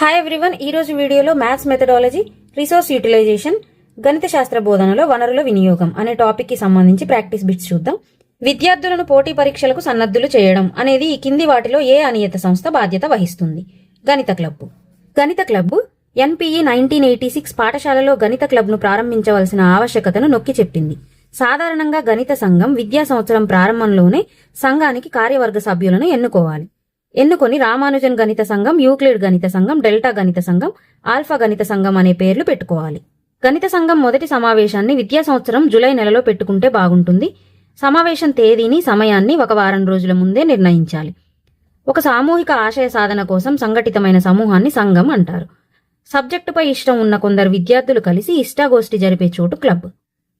Hi everyone ఈ రోజు వీడియోలో మ్యాథ్స్ మెథడాలజీ రిసోర్స్ యూటిలైజేషన్ గణిత శాస్త్ర బోధనలో వనరుల వినియోగం అనే టాపిక్కి సంబంధించి ప్రాక్టీస్ బిట్స్ చూద్దాం. విద్యార్థులను పోటీ పరీక్షలకు సన్నద్ధులు చేయడం అనేది ఈ కింది వాటిలో ఏ అనియత సంస్థ బాధ్యత వహిస్తుంది? గణిత క్లబ్బు. గణిత club NPE nineteen eighty six పాఠశాలలో గణిత క్లబ్ను ప్రారంభించవలసిన ఆవశ్యకతను నొక్కి చెప్పింది. సాధారణంగా గణిత సంఘం విద్యా సంవత్సరం ప్రారంభంలోనే సంఘానికి కార్యవర్గ సభ్యులను ఎన్నుకోవాలి. ఎన్నుకొని రామానుజన్ గణిత సంఘం యూక్లిడ్ గణిత సంఘం డెల్టా గణిత సంఘం ఆల్ఫా గణిత సంఘం అనే పేర్లు పెట్టుకోవాలి. గణిత సంఘం మొదటి సమావేశాన్ని విద్యా సంవత్సరం జూలై నెలలో పెట్టుకుంటే బాగుంటుంది. సమావేశం తేదీని సమయాన్ని ఒక వారం రోజుల ముందే నిర్ణయించాలి. ఒక సామూహిక ఆశయ సాధన కోసం సంఘటితమైన సమూహాన్ని సంఘం అంటారు. సబ్జెక్టుపై ఇష్టం ఉన్న కొందరు విద్యార్థులు కలిసి ఇష్టాగోష్ఠి జరిపే చోటు క్లబ్.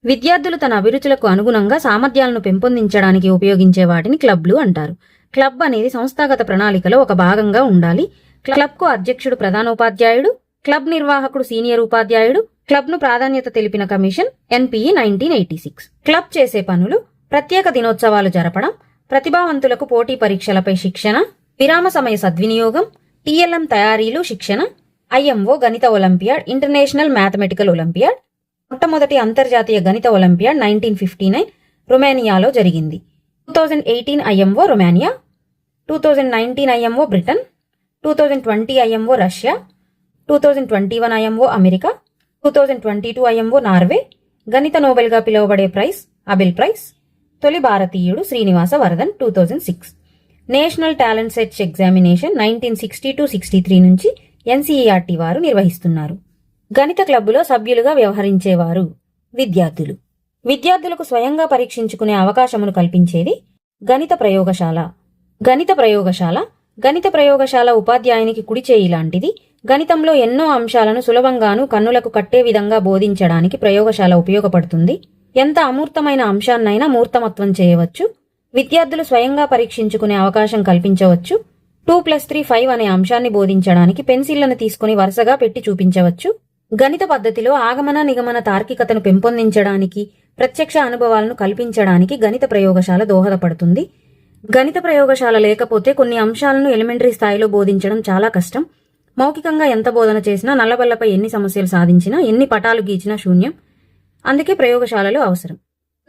విద్యార్థులు తన అభిరుచులకు అనుగుణంగా సామర్థ్యాలను పెంపొందించడానికి ఉపయోగించే వాటిని క్లబ్లు అంటారు. క్లబ్ అనేది సంస్థాగత ప్రణాళికలో ఒక భాగంగా ఉండాలి. క్లబ్కు అధ్యక్షుడు ప్రధానోపాధ్యాయుడు క్లబ్ నిర్వాహకుడు సీనియర్ ఉపాధ్యాయుడు క్లబ్ను ప్రాధాన్యత తెలిపిన commission NPE nineteen eighty six. Club చేసే పనులు ప్రత్యేక దినోత్సవాలు జరపడం ప్రతిభావంతులకు పోటీ పరీక్షలపై శిక్షణ విరామ సమయ సద్వినియోగం టీఎల్ఎం తయారీలు శిక్షణ ఐఎంఓ గణిత ఒలింపియాడ్ ఇంటర్నేషనల్ మ్యాథమెటికల్ ఒలింపియాడ్ మొట్టమొదటి అంతర్జాతీయ గణిత ఒలింపియాడ్ నైన్టీన్ ఫిఫ్టీ నైన్ రొమేనియాలో జరిగింది. Two thousand eighteen IMO Romania two thousand nineteen IMO Britain two thousand twenty IMO Russia two thousand twenty one IMO America two thousand twenty two IMO Norway గణిత నోబెల్గా పిలువబడే prize Abel prize తొలి భారతీయుడు Srinivasa Varadhan two thousand six national talent search examination nineteen sixty to sixty three నుంచి NCERT వారు నిర్వహిస్తున్నారు. గణిత క్లబ్బులో సభ్యులుగా వ్యవహరించేవారు విద్యార్థులు. విద్యార్థులకు స్వయంగా పరీక్షించుకునే అవకాశమును కల్పించేది గణిత ప్రయోగశాల. గణిత ప్రయోగశాల. గణిత ప్రయోగశాల ఉపాధ్యాయునికి కుడి చేయి లాంటిది. గణితంలో ఎన్నో అంశాలను సులభంగాను కన్నులకు కట్టే విధంగా బోధించడానికి ప్రయోగశాల ఉపయోగపడుతుంది. ఎంత అమూర్తమైన అంశాన్నైనా మూర్తమత్వం చేయవచ్చు. విద్యార్థులు స్వయంగా పరీక్షించుకునే అవకాశం కల్పించవచ్చు. టూ ప్లస్ త్రీ ఫైవ్ అనే అంశాన్ని బోధించడానికి పెన్సిళ్ళను తీసుకుని వరుసగా పెట్టి చూపించవచ్చు. గణిత పద్ధతిలో ఆగమన నిగమన తార్కికతను పెంపొందించడానికి ప్రత్యక్ష అనుభవాలను కల్పించడానికి గణిత ప్రయోగశాల దోహదపడుతుంది. గణిత ప్రయోగశాల లేకపోతే కొన్ని అంశాలను ఎలిమెంటరీ స్థాయిలో బోధించడం చాలా కష్టం. మౌఖికంగా ఎంత బోధన చేసినా నల్లబల్లపై ఎన్ని సమస్యలు సాధించినా ఎన్ని పటాలు గీచినా శూన్యం. అందుకే ప్రయోగశాలలు అవసరం.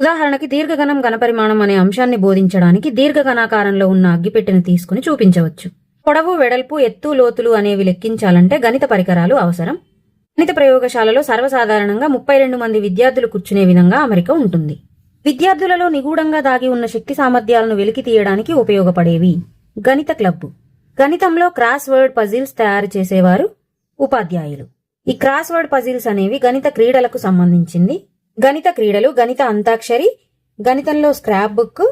ఉదాహరణకి దీర్ఘగణం ఘనపరిమాణం అనే అంశాన్ని బోధించడానికి దీర్ఘగణాకారంలో ఉన్న అగ్గిపెట్టెను తీసుకుని చూపించవచ్చు. పొడవు వెడల్పు ఎత్తు లోతులు అనేవి లెక్కించాలంటే గణిత పరికరాలు అవసరం. గణిత ప్రయోగశాలలో సర్వసాధారణంగా ముప్పై రెండు మంది విద్యార్థులు కూర్చునే విధంగా అమరిక ఉంటుంది. విద్యార్థులలో నిగూఢంగా దాగి ఉన్న శక్తి సామర్థ్యాలను వెలికి తీయడానికి ఉపయోగపడేవి. గణిత క్లబ్బు. గణితంలో క్రాస్ వర్డ్ పజిల్స్ తయారు చేసేవారు ఉపాధ్యాయులు. ఈ క్రాస్ వర్డ్ పజిల్స్ అనేవి గణిత క్రీడలకు సంబంధించింది. గణిత క్రీడలు గణిత అంతాక్షరి గణితంలో స్క్రాప్ బుక్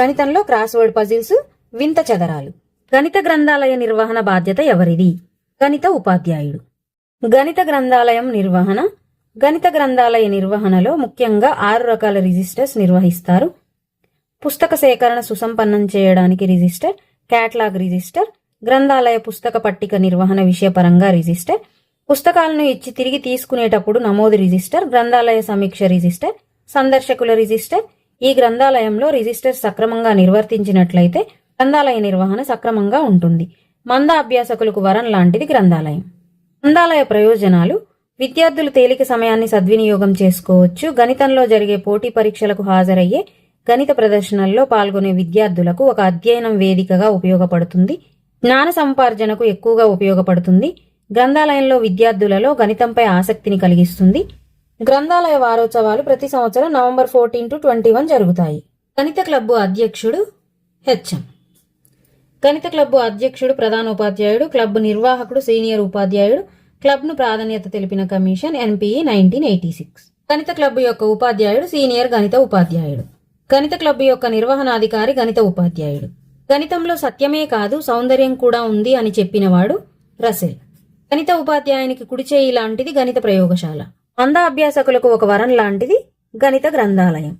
గణితంలో క్రాస్ వర్డ్ పజిల్స్ వింత చదరాలు. గణిత గ్రంథాలయ నిర్వహణ బాధ్యత ఎవరిది? గణిత ఉపాధ్యాయుడు. గణిత గ్రంథాలయం నిర్వహణ గణిత గ్రంథాలయ నిర్వహణలో ముఖ్యంగా ఆరు రకాల రిజిస్టర్స్ నిర్వహిస్తారు. పుస్తక సేకరణ సుసంపన్నం చేయడానికి రిజిస్టర్ క్యాట్లాగ్ రిజిస్టర్ గ్రంథాలయ పుస్తక పట్టిక నిర్వహణ విషయపరంగా రిజిస్టర్. పుస్తకాలను ఇచ్చి తిరిగి తీసుకునేటప్పుడు నమోదు రిజిస్టర్ గ్రంథాలయ సమీక్ష రిజిస్టర్ సందర్శకుల రిజిస్టర్. ఈ గ్రంథాలయంలో రిజిస్టర్ సక్రమంగా నిర్వర్తించినట్లయితే గ్రంథాలయ నిర్వహణ సక్రమంగా ఉంటుంది. మంద అభ్యాసకులకు వరం లాంటిది గ్రంథాలయం. గ్రంథాలయ ప్రయోజనాలు విద్యార్థులు తేలిక సమయాన్ని సద్వినియోగం చేసుకోవచ్చు. గణితంలో జరిగే పోటీ పరీక్షలకు హాజరయ్యే గణిత ప్రదర్శనల్లో పాల్గొనే విద్యార్థులకు ఒక అధ్యయనం వేదికగా ఉపయోగపడుతుంది. జ్ఞాన సంపార్జనకు ఎక్కువగా ఉపయోగపడుతుంది. గ్రంథాలయంలో విద్యార్థులలో గణితంపై ఆసక్తిని కలిగిస్తుంది. గ్రంథాలయ వారోత్సవాలు ప్రతి సంవత్సరం November fourteen to twenty one జరుగుతాయి. గణిత క్లబ్బు అధ్యక్షుడు హెచ్ఎం. గణిత క్లబ్బు అధ్యక్షుడు ప్రధానోపాధ్యాయుడు క్లబ్ నిర్వాహకుడు సీనియర్ ఉపాధ్యాయుడు క్లబ్ను ప్రాధాన్యత తెలిపిన commission NPE nineteen eighty six. గణిత క్లబ్ యొక్క ఉపాధ్యాయుడు సీనియర్ గణిత ఉపాధ్యాయుడు. గణిత క్లబ్ యొక్క నిర్వహణాధికారి గణిత ఉపాధ్యాయుడు. గణితంలో సత్యమే కాదు సౌందర్యం కూడా ఉంది అని చెప్పినవాడు రసెల్. గణిత ఉపాధ్యాయునికి కుడిచేయి లాంటిది గణిత ప్రయోగశాల. మంద అభ్యాసకులకు ఒక వరం లాంటిది గణిత గ్రంథాలయం.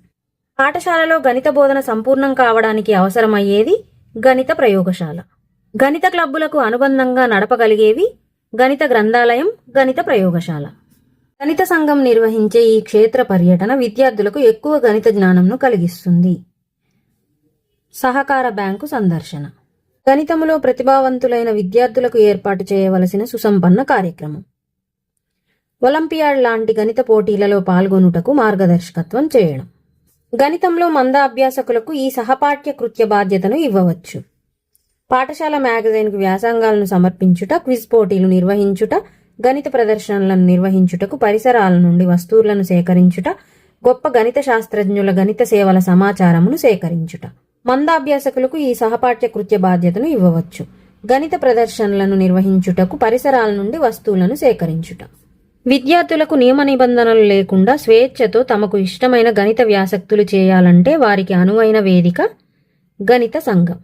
పాఠశాలలో గణిత బోధన సంపూర్ణం కావడానికి అవసరమయ్యేది గణిత ప్రయోగశాల. గణిత క్లబ్బులకు అనుబంధంగా నడపగలిగేవి గణిత గ్రంథాలయం గణిత ప్రయోగశాల. గణిత సంఘం నిర్వహించే ఈ క్షేత్ర పర్యటన విద్యార్థులకు ఎక్కువ గణిత జ్ఞానంను కలిగిస్తుంది. సహకార బ్యాంకు సందర్శన. గణితములో ప్రతిభావంతులైన విద్యార్థులకు ఏర్పాటు చేయవలసిన సుసంపన్న కార్యక్రమం. ఒలింపియాడ్ లాంటి గణిత పోటీలలో పాల్గొనుటకు మార్గదర్శకత్వం చేయడం. గణితంలో మంద అభ్యాసకులకు ఈ సహపాఠ్య కృత్య బాధ్యతను ఇవ్వవచ్చు. పాఠశాల మ్యాగజైన్కు వ్యాసంగాలను సమర్పించుట క్విజ్ పోటీలు నిర్వహించుట గణిత ప్రదర్శనలను నిర్వహించుటకు పరిసరాల నుండి వస్తువులను సేకరించుట గొప్ప గణిత శాస్త్రజ్ఞుల గణిత సేవల సమాచారమును సేకరించుట. మందాభ్యాసకులకు ఈ సహపాఠ్య కృత్య బాధ్యతను ఇవ్వవచ్చు. గణిత ప్రదర్శనలను నిర్వహించుటకు పరిసరాల నుండి వస్తువులను సేకరించుట. విద్యార్థులకు నియమ నిబంధనలు లేకుండా స్వేచ్ఛతో తమకు ఇష్టమైన గణిత వ్యాసక్తులు చేయాలంటే వారికి అనువైన వేదిక గణిత సంఘం.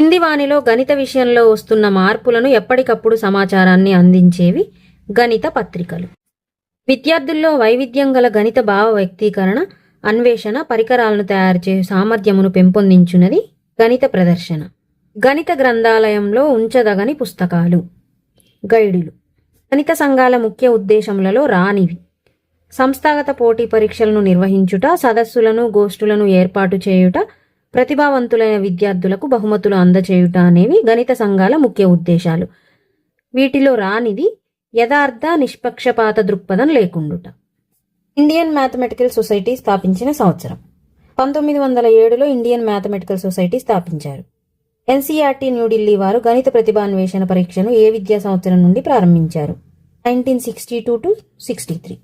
హిందీ వాణిలో గణిత విషయంలో వస్తున్న మార్పులను ఎప్పటికప్పుడు సమాచారాన్ని అందించేవి గణిత పత్రికలు. విద్యార్థుల్లో వైవిధ్యం గల గణిత భావ వ్యక్తీకరణ అన్వేషణ పరికరాలను తయారు చేసే సామర్థ్యమును పెంపొందించున్నది గణిత ప్రదర్శన. గణిత గ్రంథాలయంలో ఉంచదగని పుస్తకాలు. గైడులు. గణిత సంఘాల ముఖ్య ఉద్దేశములలో రానివి. సంస్థాగత పోటీ పరీక్షలను నిర్వహించుట సదస్సులను గోష్ఠులను ఏర్పాటు చేయుట ప్రతిభావంతులైన విద్యార్థులకు బహుమతులు అందచేయుట అనేవి గణిత సంఘాల ముఖ్య ఉద్దేశాలు. వీటిలో రానిది యథార్థ నిష్పక్షపాత దృక్పథం లేకుండుట. ఇండియన్ మ్యాథమెటికల్ సొసైటీ స్థాపించిన సంవత్సరం. పంతొమ్మిది వందల ఏడులో ఇండియన్ మ్యాథమెటికల్ సొసైటీ స్థాపించారు. ఎన్సీఆర్టీ న్యూఢిల్లీ వారు గణిత ప్రతిభాన్వేషణ పరీక్షను ఏ విద్యా సంవత్సరం నుండి ప్రారంభించారు? Nineteen sixty two to sixty three.